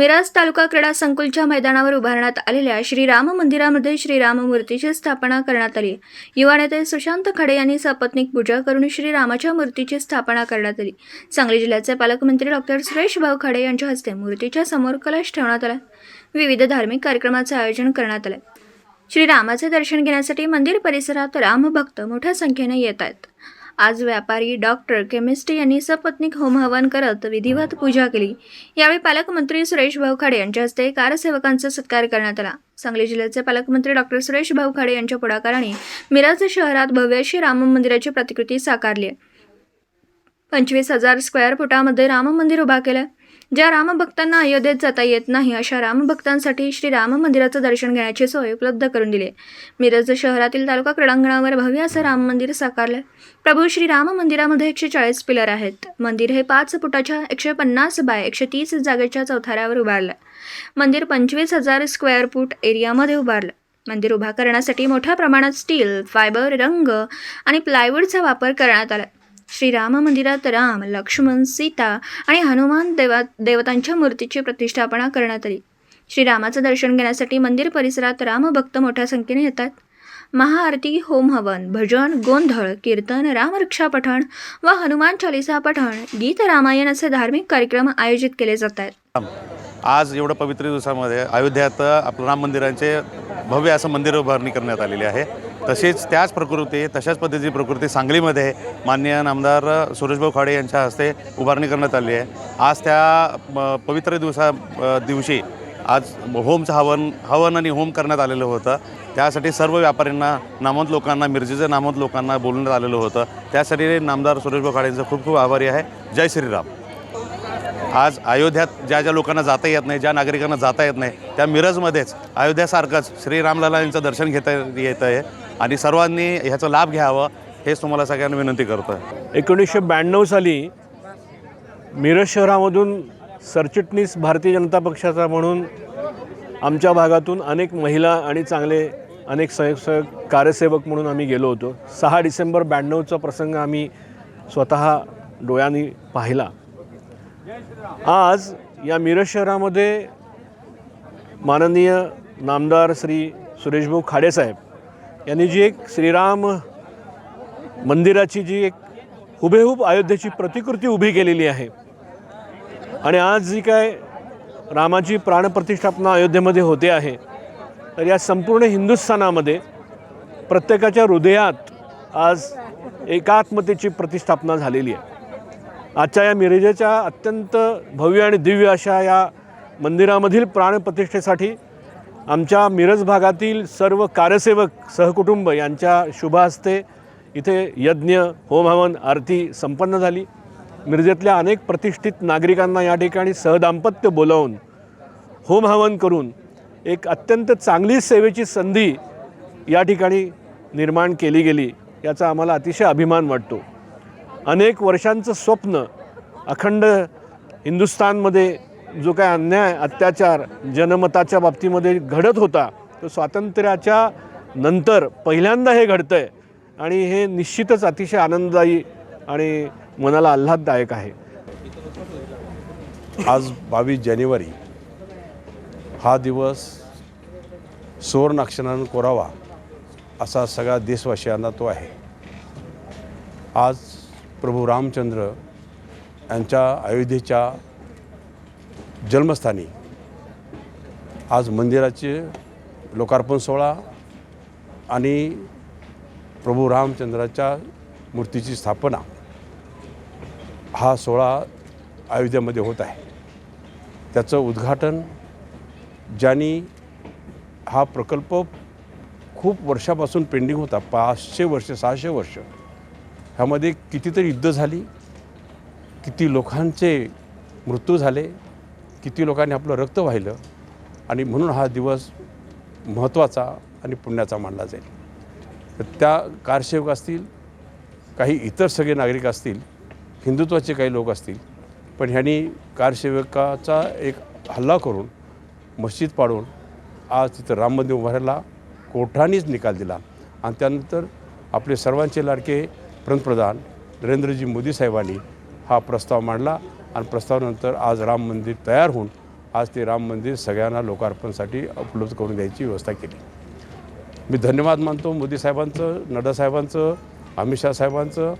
मिराज तालुका क्रीडा संकुलच्या मैदानावर उभारण्यात आलेल्या श्रीराम मंदिरामध्ये श्रीराम मूर्तीची स्थापना करण्यात आली. युवा नेते सुशांत खडे यांनी सपत्नीक पूजा करून श्रीरामाच्या मूर्तीची स्थापना करण्यात आली. सांगली जिल्ह्याचे पालकमंत्री डॉक्टर सुरेश भाऊ खडे यांच्या हस्ते मूर्तीच्या समोर कलश ठेवण्यात आला. विविध धार्मिक कार्यक्रमाचे आयोजन करण्यात आले. श्रीरामाचे दर्शन घेण्यासाठी मंदिर परिसरात रामभक्त मोठ्या संख्येने येत आहेत. आज व्यापारी डॉक्टर केमिस्ट यांनी सपत्नीक होमहवन करत विधिवत पूजा केली. यावेळी पालकमंत्री सुरेश भाऊ खाडे यांच्या हस्ते कारसेवकांचा सत्कार करण्यात आला. सांगली जिल्ह्याचे पालकमंत्री डॉक्टर सुरेश भाऊ खाडे यांच्या पुढाकाराने मिराज शहरात भव्यशी राम मंदिराची प्रतिकृती साकारली आहे. पंचवीस हजार स्क्वेअर फुटामध्ये राम मंदिर उभा केलं. ज्या रामभक्तांना अयोध्येत जाता येत नाही अशा रामभक्तांसाठी श्री राम मंदिराचं दर्शन घेण्याची सोय उपलब्ध करून दिली. आहे. मिरज शहरातील तालुका क्रीडांगणावर भव्य असं राम मंदिर साकारलंय प्रभू श्री राम मंदिरामध्ये एकशे चाळीस पिलर आहेत. मंदिर हे पाच फुटाच्या एकशे पन्नास बाय एकशे तीस जागेच्या चौथाऱ्यावर उभारलं. मंदिर पंचवीस हजार स्क्वेअर फूट एरियामध्ये उभारलं. मंदिर उभा करण्यासाठी मोठ्या प्रमाणात स्टील फायबर रंग आणि प्लायवूडचा वापर करण्यात आला. श्रीराम मंदिरात राम लक्ष्मण सीता आणि हनुमान देवा देवतांच्या मूर्तीची प्रतिष्ठापना करण्यात आली. श्रीरामाचं दर्शन घेण्यासाठी मंदिर परिसरात रामभक्त मोठ्या संख्येने येतात. महाआरती होम हवन भजन गोंधळ कीर्तन रामरक्षा पठण व हनुमान चालिसा पठण गीत रामायण असे धार्मिक कार्यक्रम आयोजित केले जात आहेत आज एवढं पवित्र दिवसामध्ये अयोध्यात आपलं राम मंदिरांचे भव्य असं मंदिर उभारणी करण्यात आलेली आहे. तसेच त्याच प्रकृती तशाच पद्धतीची प्रकृती सांगलीमध्ये माननीय नामदार सुरेशभाऊ खाडे यांच्या हस्ते उभारणी करण्यात आली आहे. आज त्या पवित्र दिवसा दिवशी आज होमचं हवन हवन आणि होम करण्यात आलेलं होतं. त्यासाठी सर्व व्यापाऱ्यांना नामवंत लोकांना मिरजेच्या नामवंत लोकांना बोलण्यात आलेलं होतं. त्यासाठी नामदार सुरेशभाऊ खाडे यांचं खूप खूप आभारी आहे. जय श्रीराम. आज अयोध्यात ज्या ज्या लोकांना जाता येत नाही ज्या नागरिकांना जाता येत नाही त्या मिरजमध्येच अयोध्यासारखंच श्रीरामलाला यांचं दर्शन घेता येत आहे. आणि सर्वांनी ह्याचा लाभ घ्यावं हेच तुम्हाला सगळ्यांना विनंती करतो आहे एकोणीसशे ब्याण्णव साली मिरज शहरामधून सरचिटणीस भारतीय जनता पक्षाचा म्हणून आमच्या भागातून अनेक महिला आणि चांगले अनेक स्वयंसेवक कार्यसेवक म्हणून आम्ही गेलो होतो. सहा डिसेंबर ब्याण्णवचा प्रसंग आम्ही स्वतः डोळ्यांनी पाहिला. आज या मिरज शहरामध्ये माननीय नामदार श्री सुरेशभाऊ खाडेसाहेब यांनी जी एक श्रीराम मंदिराची जी एक हुबेहूब अयोध्येची प्रतिकृती उभी केलेली आहे आणि आज जी काय रामाची प्राणप्रतिष्ठापना अयोध्येमध्ये होते आहे तर या संपूर्ण हिंदुस्थानामध्ये प्रत्येकाच्या हृदयात आज एकात्मतेची प्रतिष्ठापना झालेली आहे. आजच्या या मिरजेच्या अत्यंत भव्य आणि दिव्य अशा या मंदिरामधील प्राणप्रतिष्ठेसाठी आमच्या मिरज भागातील सर्व कार्यसेवक सहकुटुंब यांच्या शुभ हस्ते इथे यज्ञ होमहवन आरती संपन्न झाली. मिरजेतल्या अनेक प्रतिष्ठित नागरिकांना या ठिकाणी सहदाम्पत्य बोलावून होमहवन करून एक अत्यंत चांगली सेवेची संधी या ठिकाणी निर्माण केली गेली याचा आम्हाला अतिशय अभिमान वाटतो. अनेक वर्षांचं स्वप्न अखंड हिंदुस्थानमध्ये जो काय अन्याय अत्याचार जनमताच्या बाबतीमध्ये घडत होता तो स्वातंत्र्याच्या नंतर पहिल्यांदा हे घडतं आहे आणि हे निश्चितच अतिशय आनंददायी आणि मनाला आल्हाददायक आहे. आज बावीस जानेवारी हा दिवस सुवर्ण अक्षरानं कोरावा असा सगळ्या देशवासियांना तो आहे. आज प्रभू रामचंद्र यांच्या अयोध्येच्या जन्मस्थानी आज मंदिराचे लोकार्पण सोहळा आणि प्रभू रामचंद्राच्या मूर्तीची स्थापना हा सोहळा अयोध्येमध्ये होत आहे. त्याचं उद्घाटन ज्यांनी हा प्रकल्प खूप वर्षापासून पेंडिंग होता पाचशे वर्ष सहाशे वर्ष ह्यामध्ये कितीतरी युद्ध झाली किती लोकांचे मृत्यू झाले किती लोकांनी आपलं रक्त वाहिलं आणि म्हणून हा दिवस महत्त्वाचा आणि पुण्याचा मानला जाईल. तर त्या कारसेवक असतील काही इतर सगळे नागरिक असतील हिंदुत्वाचे काही लोक असतील पण ह्यांनी कारसेवकाचा एक हल्ला करून मस्जिद पाडून आज तिथं राम मंदिर उभारायला कोर्टानेच निकाल दिला. आणि त्यानंतर आपले सर्वांचे लाडके पंतप्रधान नरेंद्रजी मोदी साहेबांनी हा प्रस्ताव मांडला आणि प्रस्तावानंतर आज राम मंदिर तयार होऊन आज ते राम मंदिर सगळ्यांना लोकार्पणसाठी उपलब्ध करून द्यायची व्यवस्था केली. मी धन्यवाद मानतो मोदी साहेबांचं नड्डा साहेबांचं अमित शाह साहेबांचं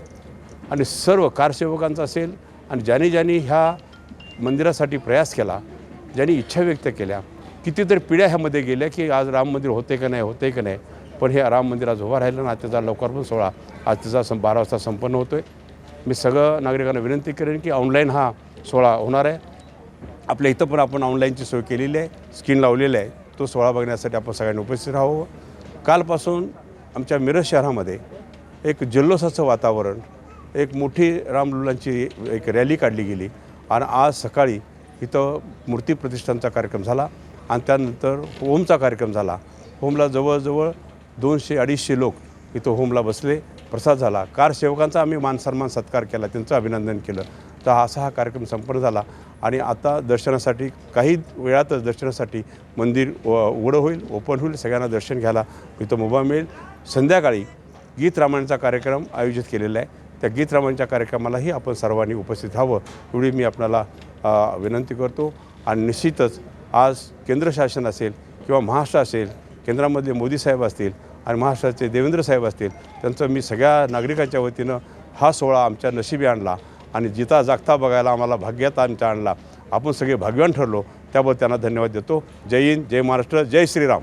आणि सर्व कारसेवकांचं असेल आणि ज्याने ज्याने ह्या मंदिरासाठी प्रयास केला ज्यांनी इच्छा व्यक्त केल्या कितीतरी पिढ्या ह्यामध्ये गेल्या की आज राम मंदिर होते का नाही होते का नाही पण हे राम मंदिर आज उभा राहिलं ना त्याचा लोकार्पण सोहळा आज त्याचा सं बारा वाजता संपन्न होतो आहे मी सगळं नागरिकांना विनंती करेन की ऑनलाईन हा सोहळा होणार आहे. आपल्या इथं पण आपण ऑनलाईनची सोय केलेली आहे. स्क्रीन लावलेली आहे. तो सोहळा बघण्यासाठी आपण सगळ्यांनी उपस्थित राहावं. कालपासून आमच्या मिरज शहरामध्ये एक जल्लोषाचं वातावरण एक मोठी रामलुलांची एक रॅली काढली गेली आणि आज सकाळी इथं मूर्ती प्रतिष्ठानचा कार्यक्रम झाला आणि त्यानंतर होमचा कार्यक्रम झाला. होमला जवळजवळ दोनशे अडीचशे लोक इथं होमला बसले प्रसाद झाला. कार सेवकांचा आम्ही मानसन्मान सत्कार केला त्यांचं अभिनंदन केलं. तर असा हा कार्यक्रम संपन्न झाला आणि आता दर्शनासाठी काही वेळातच दर्शनासाठी मंदिर व- उघडं होईल ओपन होईल सगळ्यांना दर्शन घ्यायला इथं मुभा मिळेल. संध्याकाळी गीत रामायणचा कार्यक्रम आयोजित केलेला आहे. त्या गीत रामायणच्या कार्यक्रमालाही आपण सर्वांनी उपस्थित व्हावं एवढी मी आपणाला विनंती करतो. आणि निश्चितच आज केंद्र शासन असेल किंवा महाराष्ट्र असेल केंद्रामधले मोदी साहेब असतील आणि महाराष्ट्राचे देवेंद्र साहेब असतील त्यांचं मी सगळ्या नागरिकांच्या वतीनं हा सोहळा आमच्या नशिबी आणला आणि जिता जागता बघायला आम्हाला भाग्यात आमच्या आणला. आपण सगळे भाग्यवान ठरलो त्याबद्दल त्यांना धन्यवाद देतो. जय हिंद जय महाराष्ट्र जय श्रीराम.